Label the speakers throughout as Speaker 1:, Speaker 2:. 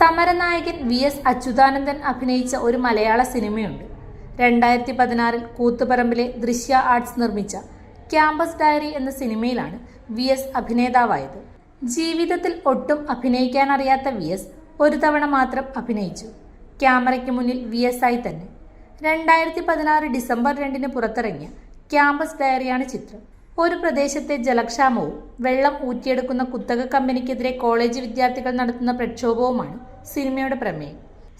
Speaker 1: സമരനായകൻ V S Achuthanandan അഭിനയിച്ച ഒരു മലയാള സിനിമയുണ്ട്. രണ്ടായിരത്തി പതിനാറിൽ കൂത്തുപറമ്പിലെ ദൃശ്യ ആർട്സ് നിർമ്മിച്ച ക്യാമ്പസ് ഡയറി എന്ന സിനിമയിലാണ് വി എസ് അഭിനേതാവായത്. ജീവിതത്തിൽ ഒട്ടും അഭിനയിക്കാൻ അറിയാത്ത വി എസ് ഒരു തവണ മാത്രം അഭിനയിച്ചു. ക്യാമറയ്ക്ക് മുന്നിൽ വി എസ് ആയി തന്നെ. രണ്ടായിരത്തി പതിനാറ് ഡിസംബർ രണ്ടിന് പുറത്തിറങ്ങിയ ക്യാമ്പസ് ഡയറിയാണ് ചിത്രം. ഒരു പ്രദേശത്തെ ജലക്ഷാമവും വെള്ളം ഊറ്റിയെടുക്കുന്ന കുത്തക കമ്പനിക്കെതിരെ കോളേജ് വിദ്യാർത്ഥികൾ നടത്തുന്ന പ്രക്ഷോഭവുമാണ് സിനിമയുടെ പ്രമേയം.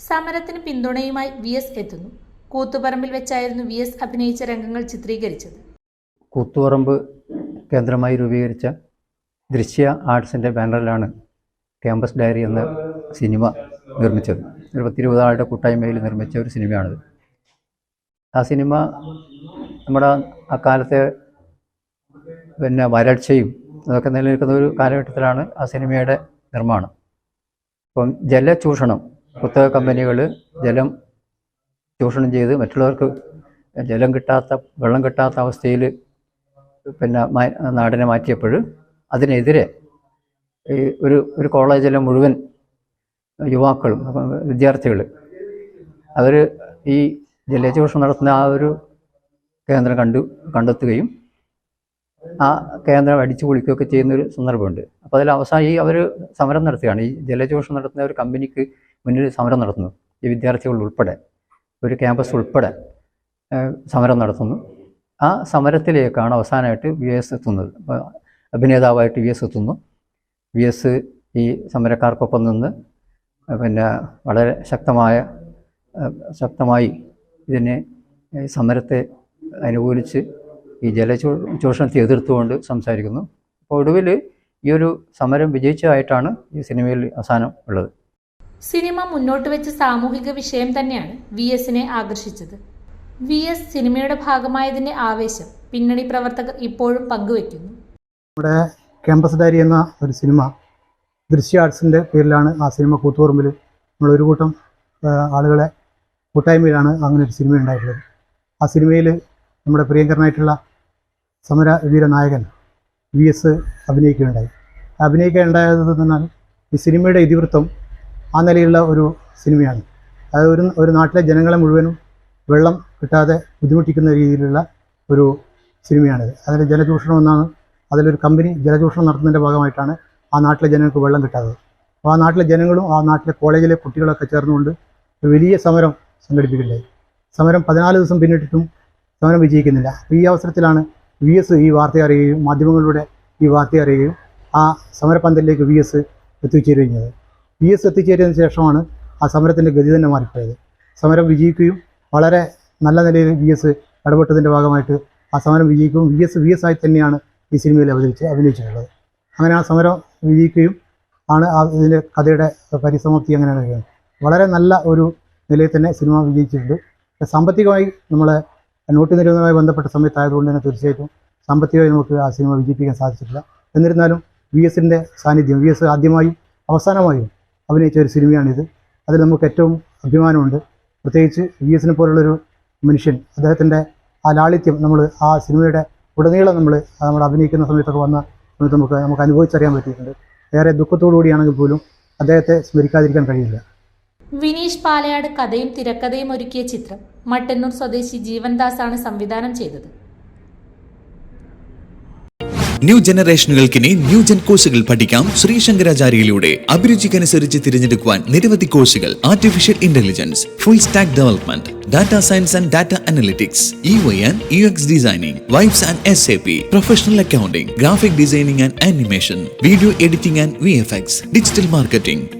Speaker 1: സമരത്തിന് പിന്തുണയുമായി വി എസ് എത്തുന്നു. കൂത്തുപറമ്പിൽ വെച്ചായിരുന്നു വി എസ് അഭിനയിച്ച രംഗങ്ങൾ ചിത്രീകരിച്ചത്.
Speaker 2: കൂത്തുപറമ്പ് കേന്ദ്രമായി രൂപീകരിച്ച ദൃശ്യ ആർട്സിന്റെ ബാനറിലാണ് ക്യാമ്പസ് ഡയറി എന്ന സിനിമ നിർമ്മിച്ചത്. ഒരു പത്തിരുപത് ആളുടെ കൂട്ടായ്മയിൽ നിർമ്മിച്ച ഒരു സിനിമയാണിത്. ആ സിനിമ നമ്മുടെ അക്കാലത്തെ പിന്നെ വരൾച്ചയും അതൊക്കെ നിലനിൽക്കുന്ന ഒരു കാലഘട്ടത്തിലാണ് ആ സിനിമയുടെ നിർമ്മാണം. അപ്പം ജലചൂഷണം കുത്തക കമ്പനികൾ ജലം ചൂഷണം ചെയ്ത് മറ്റുള്ളവർക്ക് ജലം കിട്ടാത്ത വെള്ളം കിട്ടാത്ത അവസ്ഥയിൽ പിന്നെ നാടിനെ മാറ്റിയപ്പോൾ അതിനെതിരെ ഈ ഒരു ഒരു കോളേജിലെ മുഴുവൻ യുവാക്കളും വിദ്യാർത്ഥികൾ അവർ ഈ ജലചൂഷണം നടത്തുന്ന ആ ഒരു കേന്ദ്രം കണ്ടു കണ്ടെത്തുകയും ആ കേന്ദ്രം അടിച്ചു പൊളിക്കുകയൊക്കെ ചെയ്യുന്നൊരു സന്ദർഭമുണ്ട്. അപ്പോൾ അതിൽ അവസാനം ഈ അവർ സമരം നടത്തുകയാണ്. ഈ ജലചൂഷണം നടത്തുന്ന ഒരു കമ്പനിക്ക് മുന്നിൽ സമരം നടത്തുന്നു. ഈ വിദ്യാർത്ഥികൾ ഉൾപ്പെടെ ഒരു ക്യാമ്പസ് ഉൾപ്പെടെ സമരം നടത്തുന്നു. ആ സമരത്തിലേക്കാണ് അവസാനമായിട്ട് വി എസ് എത്തുന്നത്. അഭിനേതാവായിട്ട് വി എസ് എത്തുന്നു. വി എസ് ഈ സമരക്കാർക്കൊപ്പം നിന്ന് പിന്നെ വളരെ ശക്തമായ ശക്തമായി ഇതിനെ സമരത്തെ അനുകൂലിച്ച് ഈ ജലചൂ ചൂഷണത്തെ എതിർത്തുകൊണ്ട് സംസാരിക്കുന്നു. അപ്പോൾ ഒടുവിൽ ഈ ഒരു സമരം വിജയിച്ചതായിട്ടാണ് ഈ സിനിമയിൽ അവസാനം ഉള്ളത്.
Speaker 1: സിനിമ മുന്നോട്ട് വെച്ച സാമൂഹിക വിഷയം തന്നെയാണ് വി എസിനെ ആകർഷിച്ചത്. വി എസ് സിനിമയുടെ ഭാഗമായതിന്റെ ആവേശം പിന്നണി പ്രവർത്തകർ ഇപ്പോഴും പങ്കുവെക്കുന്നു.
Speaker 3: നമ്മുടെ ക്യാമ്പസ് ഡയറി എന്ന ഒരു സിനിമ ദൃശ്യ ആർട്സിന്റെ പേരിലാണ് ആ സിനിമ കൂത്തുപറമ്പിൽ നമ്മൾ ഒരു കൂട്ടം ആളുകളെ കൂട്ടായ്മയിലാണ് അങ്ങനെ ഒരു സിനിമ ഉണ്ടായിട്ടുള്ളത്. ആ സിനിമയിൽ നമ്മുടെ പ്രിയങ്കരനായിട്ടുള്ള സമര വീരനായകൻ വി എസ് അഭിനയിക്കുകയുണ്ടായി. അഭിനയിക്കാൻ ഉണ്ടായത് എന്നാൽ ഈ സിനിമയുടെ ഇതിവൃത്തം ആ നിലയിലുള്ള ഒരു സിനിമയാണ്. അത് ഒരു ഒരു നാട്ടിലെ ജനങ്ങളെ മുഴുവനും വെള്ളം കിട്ടാതെ ബുദ്ധിമുട്ടിക്കുന്ന രീതിയിലുള്ള ഒരു സിനിമയാണിത് അതിൽ ജലചൂഷണം എന്നാണ് അതിലൊരു കമ്പനി ജലചൂഷണം നടത്തുന്നതിന്റെ ഭാഗമായിട്ടാണ് ആ നാട്ടിലെ ജനങ്ങൾക്ക് വെള്ളം കിട്ടാത്തത്. അപ്പോൾ ആ നാട്ടിലെ ജനങ്ങളും ആ നാട്ടിലെ കോളേജിലെ കുട്ടികളൊക്കെ ചേർന്നുകൊണ്ട് ഒരു വലിയ സമരം സംഘടിപ്പിക്കുകയുണ്ടായി സമരം പതിനാല് ദിവസം പിന്നിട്ടിട്ടും സമരം വിജയിക്കുന്നില്ല. അപ്പോൾ ഈ അവസരത്തിലാണ് വി എസ് ഈ വാർത്ത അറിയുകയും മാധ്യമങ്ങളിലൂടെ ഈ വാർത്ത അറിയുകയും ആ സമരപന്തലിലേക്ക് വി എസ് എത്തിച്ചേരുകയും ചെയ്തത് വി എസ് എത്തിച്ചേരിയതിനു ശേഷമാണ് ആ സമരത്തിന്റെ ഗതി തന്നെ മാറിപ്പോയത്. സമരം വിജയിക്കുകയും വളരെ നല്ല നിലയിൽ വി എസ് ഇടപെട്ടതിന്റെ ഭാഗമായിട്ട് ആ സമരം വിജയിക്കുകയും വി എസ് വി എസ് ആയി തന്നെയാണ് ഈ സിനിമയിൽ അവതരിച്ച് അഭിനയിച്ചിട്ടുള്ളത്. അങ്ങനെ ആ സമരം വിജയിക്കുകയും ആണ് ആ ഇതിന്റെ കഥയുടെ പരിസമാപ്തി അങ്ങനെയാണ് വളരെ നല്ല ഒരു നിലയിൽ തന്നെ സിനിമ വിജയിച്ചിട്ടുണ്ട്. സാമ്പത്തികമായി നമ്മളെ നോട്ട് നിരോധനവുമായി ബന്ധപ്പെട്ട സമയത്തായതുകൊണ്ട് തന്നെ തീർച്ചയായിട്ടും സാമ്പത്തികമായി നമുക്ക് ആ സിനിമ വിജയിപ്പിക്കാൻ സാധിച്ചിട്ടില്ല. എന്നിരുന്നാലും വി എസിന്റെ സാന്നിധ്യം വി എസ് ആദ്യമായും അവസാനമായും അഭിനയിച്ച ഒരു സിനിമയാണിത്. അതിൽ നമുക്ക് ഏറ്റവും അഭിമാനമുണ്ട്. പ്രത്യേകിച്ച് വി എസിനെ പോലുള്ളൊരു മനുഷ്യൻ അദ്ദേഹത്തിന്റെ ആ ലാളിത്യം നമ്മൾ ആ സിനിമയുടെ ഉടനീളം നമ്മൾ നമ്മൾ അഭിനയിക്കുന്ന സമയത്തൊക്കെ വന്ന സമയത്ത് നമുക്ക് നമുക്ക് അനുഭവിച്ചറിയാൻ പറ്റിയിട്ടുണ്ട്. ഏറെ ദുഃഖത്തോടു കൂടിയാണെങ്കിൽ പോലും അദ്ദേഹത്തെ സ്മരിക്കാതിരിക്കാൻ കഴിയില്ല.
Speaker 1: വിനീഷ് പാലയാട് കഥയും തിരക്കഥയും ഒരുക്കിയ ചിത്രം മട്ടന്നൂർ സ്വദേശി ജീവൻദാസാണ് സംവിധാനം ചെയ്തത്.
Speaker 4: ന്യൂ ജനറേഷനുകൾക്കിനി ന്യൂ ജൻ കോഴ്സുകൾ പഠിക്കാം ശ്രീശങ്കരാചാര്യയിലൂടെ അഭിരുചിക്കനുസരിച്ച് തിരഞ്ഞെടുക്കുവാൻ നിരവധി കോഴ്സുകൾ artificial intelligence full stack development data science and data analytics E Y and U X designing vibes and S A P professional accounting graphic designing and animation video editing and V F X digital marketing